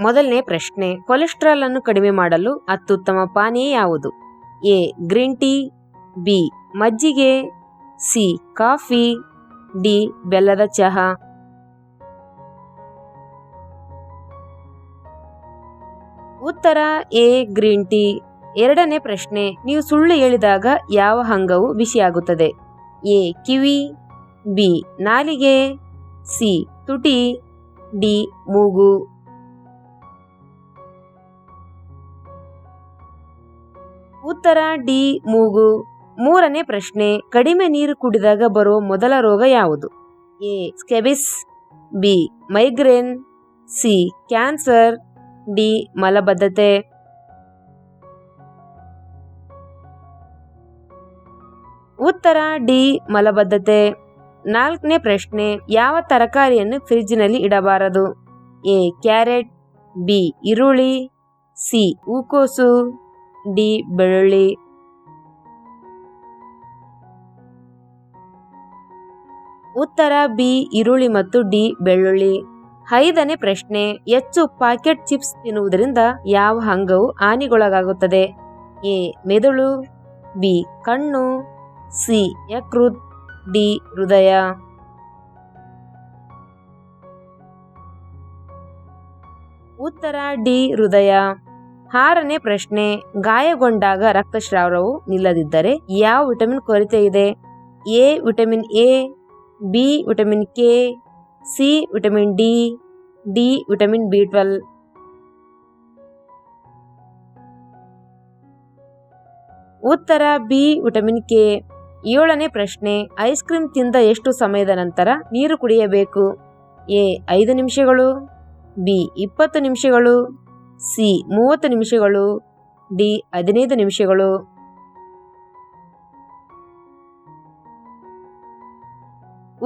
ಮೊದಲನೇ ಪ್ರಶ್ನೆ, ಕೊಲೆಸ್ಟ್ರಾಲ್ ಅನ್ನು ಕಡಿಮೆ ಮಾಡಲು ಅತ್ಯುತ್ತಮ ಪಾನೀಯ ಯಾವುದು? ಎ, ಗ್ರೀನ್ ಟೀ, ಬಿ, ಮಜ್ಜಿಗೆ, ಸಿ, ಕಾಫಿ, ಡಿ, ಬೆಲ್ಲದ ಚಹಾ. ಉತ್ತರ, ಎ, ಗ್ರೀನ್ ಟೀ. ಎರಡನೇ ಪ್ರಶ್ನೆ, ನೀವು ಸುಳ್ಳು ಹೇಳಿದಾಗ ಯಾವ ಅಂಗವು ಬಿಸಿಯಾಗುತ್ತದೆ? ಎ, ಕಿವಿ, ಬಿ, ನಾಲಿಗೆ, ಸಿ, ತುಟಿ, ಡಿ, ಮೂಗು. ಉತ್ತರ ಡಿ, ಮೂಗು. ಮೂರನೇ ಪ್ರಶ್ನೆ, ಕಡಿಮೆ ನೀರು ಕುಡಿದಾಗ ಬರುವ ಮೊದಲ ರೋಗ ಯಾವುದು? A, scabies, B, migraine, C, cancer, D, ಮಲಬದ್ಧತೆ. ಉತ್ತರ ಡಿ, ಮಲಬದ್ಧತೆ. ನಾಲ್ಕನೇ ಪ್ರಶ್ನೆ, ಯಾವ ತರಕಾರಿಯನ್ನು ಫ್ರಿಜ್ನಲ್ಲಿ ಇಡಬಾರದು? ಎ, ಕ್ಯಾರೆಟ್, ಬಿ, ಈರುಳ್ಳಿ, ಸಿ, ಹೂಕೋಸು. ಡಿ ಬೆಳ್ಳುಳ್ಳಿ ಉತ್ತರ ಬಿ, ಈರುಳ್ಳಿ ಮತ್ತು ಡಿ, ಬೆಳ್ಳುಳ್ಳಿ. ಐದನೇ ಪ್ರಶ್ನೆ, ಹೆಚ್ಚು ಪಾಕೆಟ್ ಚಿಪ್ಸ್ ತಿನ್ನುವುದರಿಂದ ಯಾವ ಅಂಗವು ಹಾನಿಗೊಳಗಾಗುತ್ತದೆ? ಎ, ಮೆದುಳು. ಬಿ, ಕಣ್ಣು. ಸಿ, ಯಕೃತ್. ಡಿ, ಹೃದಯ. ಉತ್ತರ ಡಿ, ಹೃದಯ. ಆರನೇ ಪ್ರಶ್ನೆ, ಗಾಯಗೊಂಡಾಗ ರಕ್ತಸ್ರಾವವು ನಿಲ್ಲದಿದ್ದರೆ ಯಾವ ವಿಟಮಿನ್ ಕೊರತೆ ಇದೆ? A vitamin A, B vitamin K, C vitamin D D vitamin B twelve. ಉತ್ತರ, ಬಿ ವಿಟಮಿನ್ ಕೆ. ಏಳನೇ ಪ್ರಶ್ನೆ, ಐಸ್ ಕ್ರೀಮ್ ತಿಂದ ಎಷ್ಟು ಸಮಯದ ನಂತರ ನೀರು ಕುಡಿಯಬೇಕು? ಎ, ಐದು ನಿಮಿಷಗಳು, ಬಿ, ಇಪ್ಪತ್ತು ನಿಮಿಷಗಳು ಸಿ, ಮೂವತ್ತು ನಿಮಿಷಗಳು, ಡಿ, ಹದಿನೈದು ನಿಮಿಷಗಳು.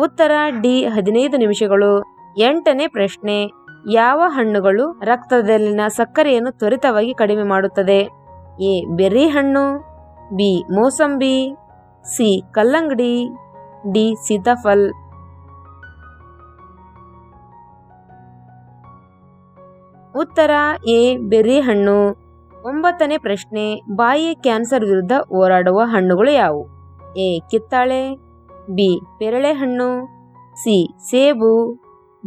ಉತ್ತರ, ಡಿ, ಹದಿನೈದು ನಿಮಿಷಗಳು. ಎಂಟನೇ ಪ್ರಶ್ನೆ, ಯಾವ ಹಣ್ಣುಗಳು ರಕ್ತದಲ್ಲಿನ ಸಕ್ಕರೆಯನ್ನು ತ್ವರಿತವಾಗಿ ಕಡಿಮೆ ಮಾಡುತ್ತದೆ? ಎ, ಬೆರ್ರಿ ಹಣ್ಣು, ಬಿ, ಮೋಸಂಬಿ, ಸಿ, ಕಲ್ಲಂಗಡಿ, ಡಿ, ಸೀತಾಫಲ್. ಉತ್ತರ ಎ ಬೆರ್ರಿ ಹಣ್ಣು ಒಂಬತ್ತನೇ ಪ್ರಶ್ನೆ ಬಾಯಿ ಕ್ಯಾನ್ಸರ್ ವಿರುದ್ಧ ಹೋರಾಡುವ ಹಣ್ಣುಗಳು ಯಾವುವು? ಎ, ಕಿತ್ತಾಳೆ, ಬಿ ಪೇರಳೆ ಹಣ್ಣು ಸಿ, ಸೇಬು,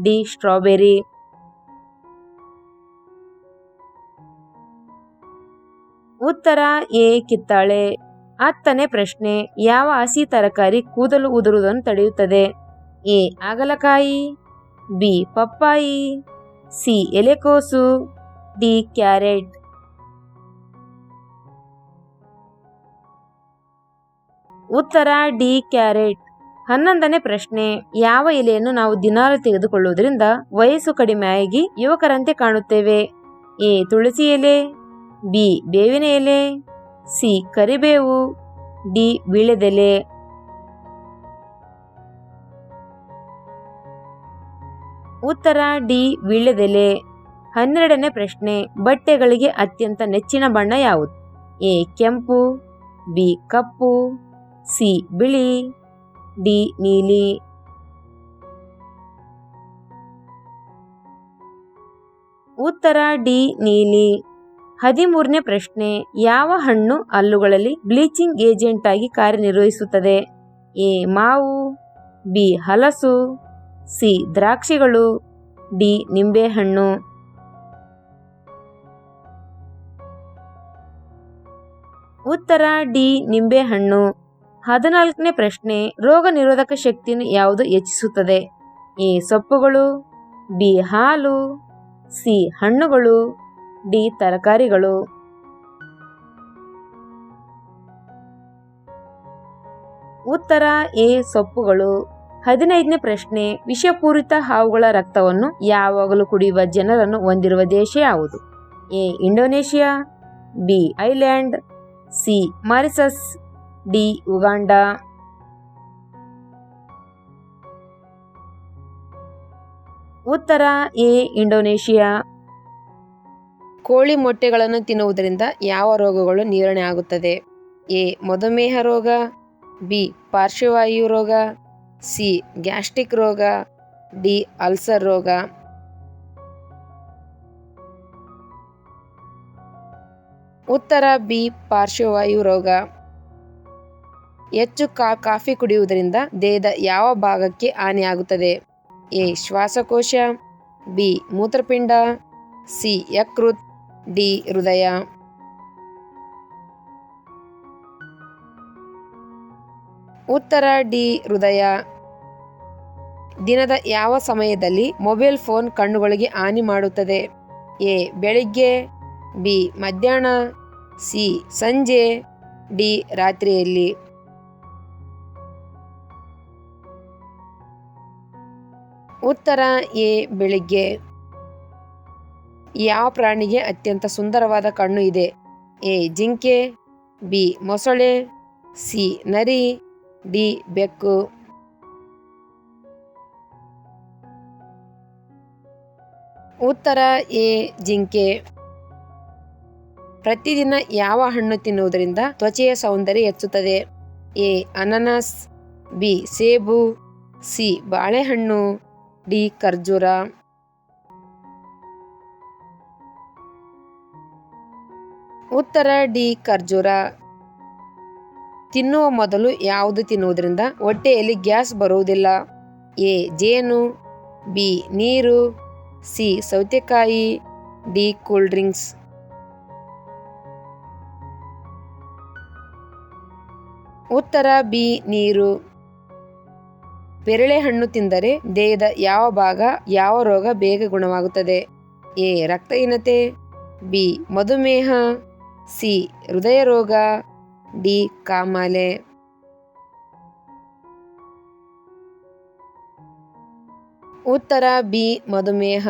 ಡಿ, ಸ್ಟ್ರಾಬೆರಿ. ಉತ್ತರ ಎ, ಕಿತ್ತಾಳೆ. ಹತ್ತನೇ ಪ್ರಶ್ನೆ, ಯಾವ ಹಸಿ ತರಕಾರಿ ಕೂದಲು ಉದುರುವುದನ್ನು ತಡೆಯುತ್ತದೆ? ಎ, ಹಾಗಲಕಾಯಿ, ಬಿ, ಪಪ್ಪಾಯಿ. ಸಿ. ಎಲೆಕೋಸು, ಡಿ. ಕ್ಯಾರೆಟ್. ಉತ್ತರ, ಡಿ. ಕ್ಯಾರೆಟ್. ಹನ್ನೊಂದನೇ ಪ್ರಶ್ನೆ. ಯಾವ ಎಲೆಯನ್ನು ನಾವು ದಿನಾಲು ತೆಗೆದುಕೊಳ್ಳುವುದರಿಂದ ವಯಸ್ಸು ಕಡಿಮೆಯಾಗಿ ಯುವಕರಂತೆ ಕಾಣುತ್ತೇವೆ? ಎ. ತುಳಸಿ ಎಲೆ, ಬಿ. ಬೇವಿನ ಎಲೆ, ಸಿ. ಕರಿಬೇವು, ಡಿ. ವೀಳ್ಯದೆಲೆ ಉತ್ತರ ಡಿ ವೀಳ್ಯದೆಲೆ ಹನ್ನೆರಡನೇ ಪ್ರಶ್ನೆ, ಬಟ್ಟೆಗಳಿಗೆ ಅತ್ಯಂತ ನೆಚ್ಚಿನ ಬಣ್ಣ ಯಾವುದು? ಎ ಕೆಂಪು, ಬಿ ಕಪ್ಪು, ಸಿ ಬಿಳಿ, ಡಿ ನೀಲಿ. ಉತ್ತರ ಡಿ ನೀಲಿ. ಹದಿಮೂರನೇ ಪ್ರಶ್ನೆ, ಯಾವ ಹಣ್ಣು ಹಲ್ಲುಗಳಲ್ಲಿ ಬ್ಲೀಚಿಂಗ್ ಏಜೆಂಟ್ ಆಗಿ ಕಾರ್ಯನಿರ್ವಹಿಸುತ್ತದೆ? ಎ ಮಾವು, ಬಿ ಹಲಸು ಸಿ. ದ್ರಾಕ್ಷಿಗಳು, ಡಿ. ನಿಂಬೆಹಣ್ಣು. ಉತ್ತರ, ಡಿ. ನಿಂಬೆಹಣ್ಣು. ಹದಿನಾಲ್ಕನೇ ಪ್ರಶ್ನೆ, ರೋಗ ನಿರೋಧಕ ಶಕ್ತಿಯನ್ನು ಯಾವುದು ಹೆಚ್ಚಿಸುತ್ತದೆ? ಎ. ಸೊಪ್ಪುಗಳು, ಬಿ. ಹಾಲು, ಸಿ. ಹಣ್ಣುಗಳು, ಡಿ. ತರಕಾರಿಗಳು. ಉತ್ತರ, ಎ. ಸೊಪ್ಪುಗಳು. ಹದಿನೈದನೇ ಪ್ರಶ್ನೆ, ವಿಷಪೂರಿತ ಹಾವುಗಳ ರಕ್ತವನ್ನು ಯಾವಾಗಲೂ ಕುಡಿಯುವ ಜನರನ್ನು ಹೊಂದಿರುವ ದೇಶ ಯಾವುದು? A, Indonesia, B island C Mauritius D, Uganda. ಉತ್ತರ, ಎ, ಇಂಡೋನೇಷಿಯಾ. ಕೋಳಿ ಮೊಟ್ಟೆಗಳನ್ನು ತಿನ್ನುವುದರಿಂದ ಯಾವ ರೋಗಗಳು ನಿವಾರಣೆ ಆಗುತ್ತದೆ? ಎ, ಮಧುಮೇಹ ರೋಗ, ಬಿ, ಪಾರ್ಶ್ವವಾಯು ರೋಗ. ಸಿ, ಗ್ಯಾಸ್ಟ್ರಿಕ್ ರೋಗ, ಡಿ, ಅಲ್ಸರ್ ರೋಗ. ಉತ್ತರ ಬಿ, ಪಾರ್ಶ್ವವಾಯು ರೋಗ. ಹೆಚ್ಚು ಕಾ, ಕಾಫಿ ಕುಡಿಯುವುದರಿಂದ ದೇಹದ ಯಾವ ಭಾಗಕ್ಕೆ ಹಾನಿಯಾಗುತ್ತದೆ? ಎ, ಶ್ವಾಸಕೋಶ, ಬಿ, ಮೂತ್ರಪಿಂಡ, ಸಿ, ಯಕೃತ್, ಡಿ, ಹೃದಯ. ಉತ್ತರ ಡಿ ಹೃದಯ. ದಿನದ ಯಾವ ಸಮಯದಲ್ಲಿ ಮೊಬೈಲ್ ಫೋನ್ ಕಣ್ಣುಗಳಿಗೆ ಹಾನಿ ಮಾಡುತ್ತದೆ? ಎ. ಬೆಳಿಗ್ಗೆ, ಬಿ. ಮಧ್ಯಾಹ್ನ, ಸಿ. ಸಂಜೆ, ಡಿ. ರಾತ್ರಿಯಲ್ಲಿ. ಉತ್ತರ ಎ. ಬೆಳಿಗ್ಗೆ. ಯಾವ ಪ್ರಾಣಿಗೆ ಅತ್ಯಂತ ಸುಂದರವಾದ ಕಣ್ಣು ಇದೆ? ಎ. ಜಿಂಕೆ, ಬಿ. ಮೊಸಳೆ, ಸಿ. ನರಿ ಡಿ ಬೆಕ್ಕು. ಉತ್ತರ ಎ ಜಿಂಕೆ. ಪ್ರತಿದಿನ ಯಾವ ಹಣ್ಣು ತಿನ್ನುವುದರಿಂದ ತ್ವಚೆಯ ಸೌಂದರ್ಯ ಹೆಚ್ಚುತ್ತದೆ? ಎ ಅನನಸ್, ಬಿ ಸೇಬು, ಸಿ ಬಾಳೆಹಣ್ಣು, ಡಿ ಖರ್ಜೂರ. ಉತ್ತರ ಡಿ ಖರ್ಜೂರ. ತಿನ್ನುವ ಮೊದಲು ಯಾವುದು ತಿನ್ನುವುದರಿಂದ ಹೊಟ್ಟೆಯಲ್ಲಿ ಗ್ಯಾಸ್ ಬರುವುದಿಲ್ಲ. ಎ. ಜೇನು. ಬಿ. ನೀರು. ಸಿ. ಸೌತೆಕಾಯಿ. ಡಿ. Cool drinks. ಉತ್ತರ ಬಿ. ನೀರು. ಪೆರಳೆ ಹಣ್ಣು ತಿಂದರೆ ದೇಹದ ಯಾವ ಭಾಗ, ಯಾವ ರೋಗ ಬೇಗ ಗುಣವಾಗುತ್ತದೆ? ಎ. ರಕ್ತಹೀನತೆ. ಬಿ. ಮಧುಮೇಹ. ಸಿ. ಹೃದಯ ರೋಗ ಡಿ ಕಾಮಾಲೆ. ಉತ್ತರ ಬಿ ಮಧುಮೇಹ.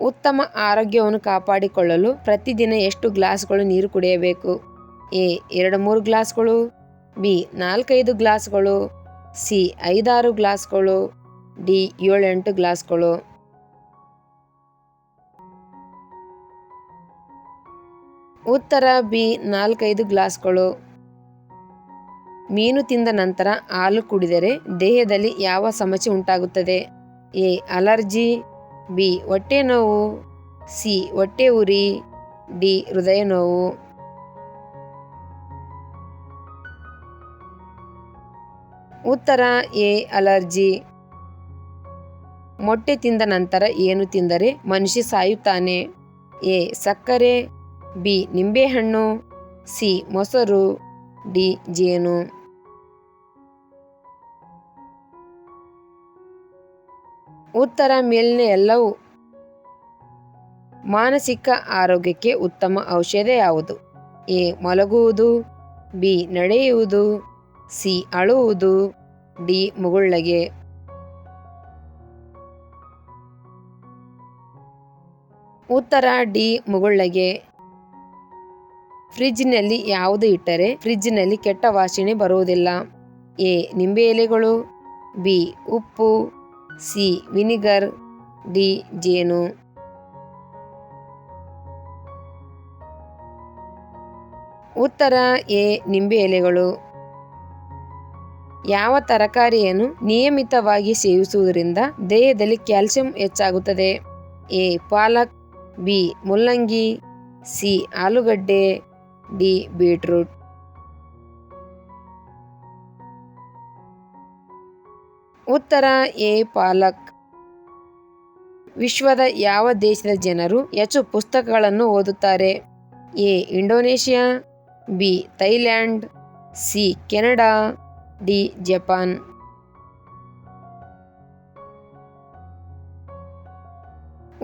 ಉತ್ತಮ ಆರೋಗ್ಯವನ್ನು ಕಾಪಾಡಿಕೊಳ್ಳಲು ಪ್ರತಿದಿನ ಎಷ್ಟು ಗ್ಲಾಸ್ಗಳು ನೀರು ಕುಡಿಯಬೇಕು? ಎ ಎರಡು ಮೂರು ಗ್ಲಾಸ್ಗಳು, ಬಿ ನಾಲ್ಕೈದು ಗ್ಲಾಸ್ಗಳು, ಸಿ ಐದಾರು ಗ್ಲಾಸ್ಗಳು, ಡಿ ಏಳೆಂಟು ಗ್ಲಾಸ್ಗಳು. ಉತ್ತರ ಬಿ ನಾಲ್ಕೈದು ಗ್ಲಾಸ್ಗಳು. ಮೀನು ತಿಂದ ನಂತರ ಹಾಲು ಕುಡಿದರೆ ದೇಹದಲ್ಲಿ ಯಾವ ಸಮಸ್ಯೆ ಉಂಟಾಗುತ್ತದೆ? ಎ ಅಲರ್ಜಿ, ಬಿ ಹೊಟ್ಟೆ ನೋವು, ಸಿ ಹೊಟ್ಟೆ ಉರಿ, ಡಿ ಹೃದಯ ನೋವು. ಉತ್ತರ ಎ ಅಲರ್ಜಿ. ಮೊಟ್ಟೆ ತಿಂದ ನಂತರ ಏನು ತಿಂದರೆ ಮನುಷ್ಯ ಸಾಯುತ್ತಾನೆ? ಎ ಸಕ್ಕರೆ ಬಿ ನಿಂಬೆಹಣ್ಣು, ಸಿ ಮೊಸರು, ಡಿ ಜೇನು. ಉತ್ತರ ಮೇಲಿನ ಎಲ್ಲವೂ ಮಾನಸಿಕ ಆರೋಗ್ಯಕ್ಕೆ ಉತ್ತಮ ಔಷಧ ಯಾವುದು? ಎ ಮಲಗುವುದು, ಬಿ ನಡೆಯುವುದು, ಸಿ ಅಳುವುದು, ಡಿ ಮುಗುಳ್ಳಗೆ. ಉತ್ತರ ಡಿ ಮುಗುಳ್ಳಗೆ. ಫ್ರಿಜ್ನಲ್ಲಿ ಯಾವುದು ಇಟ್ಟರೆ ಫ್ರಿಜ್ನಲ್ಲಿ ಕೆಟ್ಟ ವಾಸನೆ ಬರುವುದಿಲ್ಲ. ಎ. ನಿಂಬೆ ಎಲೆಗಳು. ಬಿ. ಉಪ್ಪು. ಸಿ. ವಿನಿಗರ್. ಡಿ. ಜೇನು. ಉತ್ತರ. ಎ. ನಿಂಬೆ ಎಲೆಗಳು. ಯಾವ ತರಕಾರಿಯನ್ನು ನಿಯಮಿತವಾಗಿ ಸೇವಿಸುವುದರಿಂದ ದೇಹದಲ್ಲಿ ಕ್ಯಾಲ್ಸಿಯಂ ಹೆಚ್ಚಾಗುತ್ತದೆ? ಎ. ಪಾಲಕ್. ಬಿ. ಮುಲ್ಲಂಗಿ. ಸಿ. ಆಲೂಗಡ್ಡೆ. D beetroot. ಉತ್ತರ ಎ ಪಾಲಕ್. ವಿಶ್ವದ ಯಾವ ದೇಶದ ಜನರು ಹೆಚ್ಚು ಪುಸ್ತಕಗಳನ್ನು ಓದುತ್ತಾರೆ? A Indonesia, B Thailand, C Canada, D Japan.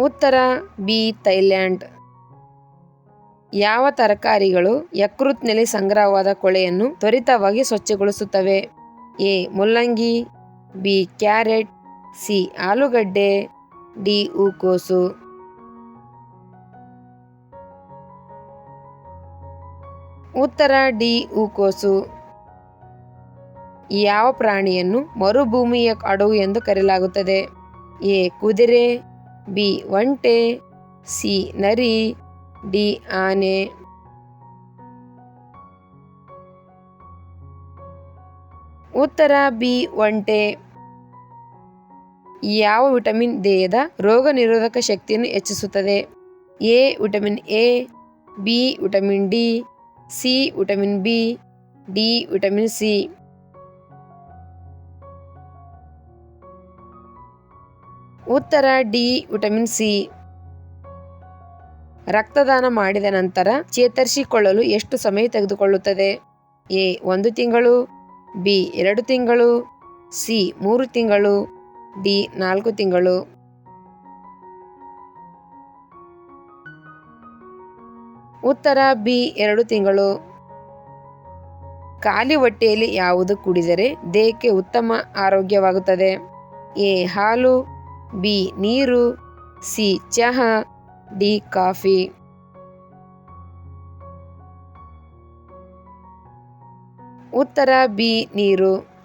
ಉತ್ತರ ಬಿ ಥೈಲ್ಯಾಂಡ್. ಯಾವ ತರಕಾರಿಗಳು ಯಕೃತ್ನಲ್ಲಿ ಸಂಗ್ರಹವಾದ ಕೊಳೆಯನ್ನು ತ್ವರಿತವಾಗಿ ಸ್ವಚ್ಛಗೊಳಿಸುತ್ತವೆ? ಎ. ಮುಲ್ಲಂಗಿ, ಬಿ. Carrot, C. ಆಲೂಗಡ್ಡೆ, ಡಿ. ಹೂಕೋಸು. ಉತ್ತರ, ಡಿ. ಹೂಕೋಸು. ಯಾವ ಪ್ರಾಣಿಯನ್ನು ಮರುಭೂಮಿಯ ಅಡವು ಎಂದು ಕರೆಯಲಾಗುತ್ತದೆ? ಎ. ಕುದುರೆ, ಬಿ. ಒಂಟೆ, ಸಿ. ನರಿ ಡಿ, ಆನೆ. ಉತ್ತರ ಬಿ, ಒಂಟೆ. ಯಾವ ವಿಟಮಿನ್ ದೇಹದ ರೋಗ ನಿರೋಧಕ ಶಕ್ತಿಯನ್ನು ಹೆಚ್ಚಿಸುತ್ತದೆ? A, vitamin A, B, vitamin D, C, vitamin B, D, vitamin C. ಉತ್ತರ ಡಿ, ವಿಟಮಿನ್ ಸಿ. ರಕ್ತದಾನ ಮಾಡಿದ ನಂತರ ಚೇತರಿಸಿಕೊಳ್ಳಲು ಎಷ್ಟು ಸಮಯ ತೆಗೆದುಕೊಳ್ಳುತ್ತದೆ? ಎ, ಒಂದು ತಿಂಗಳು, ಬಿ, ಎರಡು ತಿಂಗಳು, ಸಿ, ಮೂರು ತಿಂಗಳು, ಡಿ, ನಾಲ್ಕು ತಿಂಗಳು. ಉತ್ತರ, ಬಿ, ಎರಡು ತಿಂಗಳು. ಖಾಲಿ ಹೊಟ್ಟೆಯಲ್ಲಿ ಯಾವುದು ಕುಡಿದರೆ ದೇಹಕ್ಕೆ ಉತ್ತಮ ಆರೋಗ್ಯವಾಗುತ್ತದೆ? ಎ, ಹಾಲು, ಬಿ, ನೀರು, ಸಿ, ಚಹಾ. D coffee. ಉತ್ತರ ಬಿ ನೀರು.